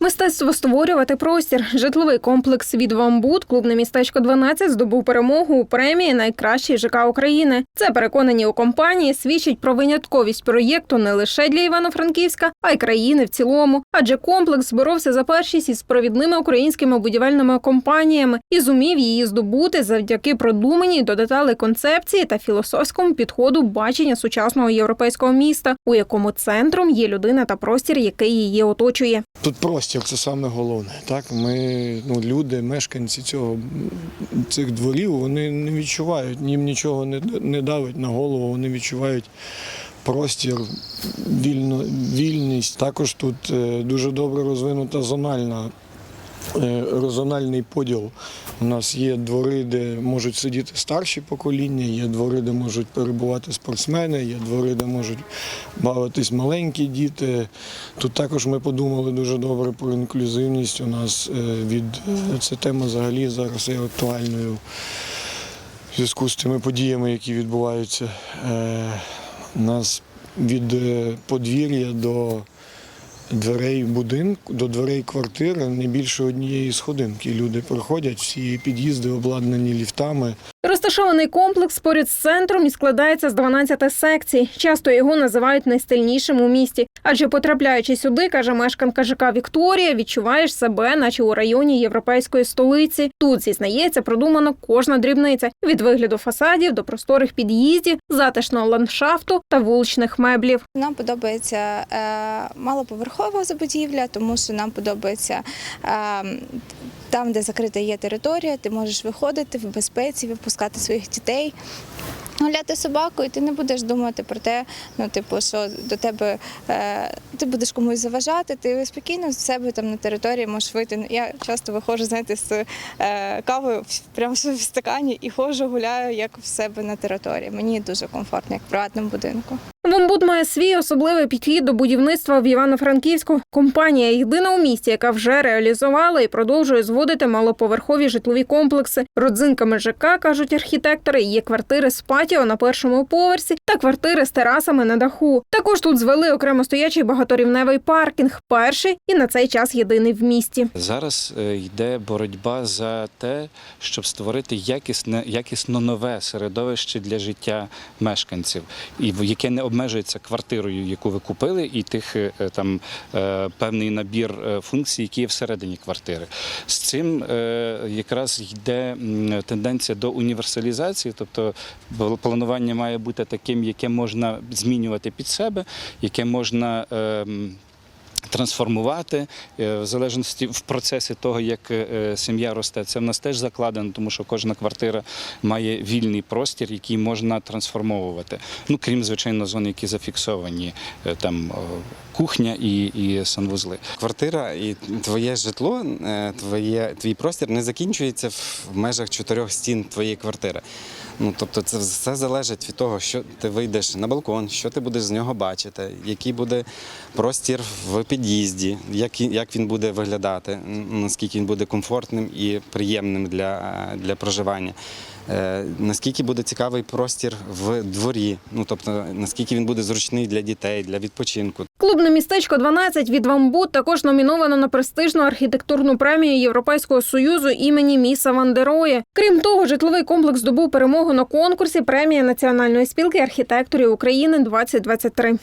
Мистецтво створювати простір. Житловий комплекс від Вамбут, клубне містечко 12 здобув перемогу у премії Найкращий ЖК України. Це переконані у компанії свідчить про винятковість проєкту не лише для Івано-Франківська, а й країни в цілому. Адже комплекс боровся за першість із провідними українськими будівельними компаніями і зумів її здобути завдяки продуманій до деталей концепції та філософському підходу бачення сучасного європейського міста, у якому центром є людина та простір, який її оточує. Тут простір це саме головне. Так, ми ну, люди, мешканці цього цих дворів, вони не відчувають, їм нічого не, не давить на голову, вони відчувають простір, вільно, вільність. Також тут е, дуже добре розвинута зональна. Е, Зональний поділ. У нас є двори, де можуть сидіти старші покоління, є двори, де можуть перебувати спортсмени, є двори, де можуть бавитись маленькі діти. Тут також ми подумали дуже добре про інклюзивність. У нас е, від е, це тема взагалі зараз є актуальною в зв'язку з тими подіями, які відбуваються. У нас від подвір'я до дверей будинку, до дверей квартири не більше однієї сходинки. Люди приходять, всі під'їзди обладнані ліфтами. Розташований комплекс поряд з центром і складається з 12 секцій. Часто його називають найстильнішим у місті. Адже потрапляючи сюди, каже мешканка ЖК Вікторія, відчуваєш себе, наче у районі європейської столиці. Тут зізнається, продумано кожна дрібниця від вигляду фасадів до просторих під'їздів, затишного ландшафту та вуличних меблів. Нам подобається е, малоповерхова забудівля, тому що нам подобається там, де закрита є територія, ти можеш виходити в безпеці, випускати своїх дітей. Гуляти з собакою, ти не будеш думати про те, ну типу, що до тебе е, ти будеш комусь заважати, ти спокійно з себе там на території можеш вийти. Я часто виходжу, знаєте, з е, кавою прямо в стакані і ходжу, гуляю як в себе на території. Мені дуже комфортно, як в приватному будинку. Вомбуд має свій особливий підхід до будівництва в Івано-Франківську. Компанія єдина у місті, яка вже реалізувала і продовжує зводити малоповерхові житлові комплекси. Родзинками ЖК, кажуть архітектори, є квартири з патіо на першому поверсі та квартири з терасами на даху. Також тут звели окремо стоячий багаторівневий паркінг, перший і на цей час єдиний в місті. Зараз е, йде боротьба за те, щоб створити якісне, якісно нове середовище для життя мешканців, і в- яке не обмежується квартирою, яку ви купили, і тих е, там е, певний набір е, функцій, які є всередині квартири. З цим якраз йде тенденція до універсалізації, тобто планування має бути таким, яке можна змінювати під себе, яке можна. Трансформувати е, в залежності в процесі того, як е, сім'я росте. Це в нас теж закладено, тому що кожна квартира має вільний простір, який можна трансформовувати. Ну крім звичайно, зон, які зафіксовані е, там кухня і, і санвузли. Квартира і твоє житло, е, твоє, твій простір не закінчується в межах чотирьох стін твоєї квартири. Ну, тобто це все залежить від того, що ти вийдеш на балкон, що ти будеш з нього бачити, який буде простір в під'їзді, як, як він буде виглядати, наскільки він буде комфортним і приємним для, для проживання. Е, Наскільки буде цікавий простір в дворі, ну тобто наскільки він буде зручний для дітей, для відпочинку. Клубне містечко 12 від Вамбут також номіновано на престижну архітектурну премію Європейського союзу імені Міса Вандероє. Крім того, житловий комплекс здобув перемогу на конкурсі премія Національної спілки архітекторів України 2023.